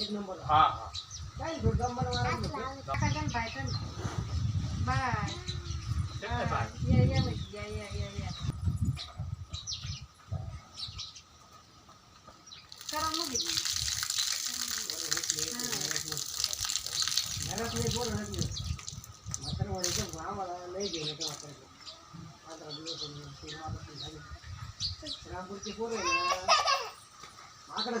एक नंबर हाँ हाँ नहीं दो नंबर वाला कजन भाई कजन बाय बाय या या या या या या करो मुझे मेरा प्ले बोल रहा है मतलब वाले तो वहाँ वाला नहीं देंगे तो मतलब मात्रा दियो तो फिर वहाँ पर रामपुर के बोल रहे हैं माकड़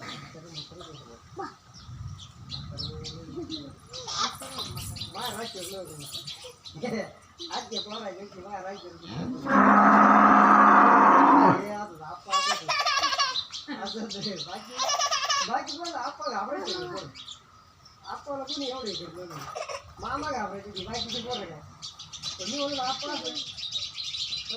આજે પોરા જે વાર આજે બાકી બાકી બોલ આપણ આપણે બોલ આપણ કોને એવડે છે બોલ મામા આપણે છે બાકી બોલ તો ની ઓલા આપણ તો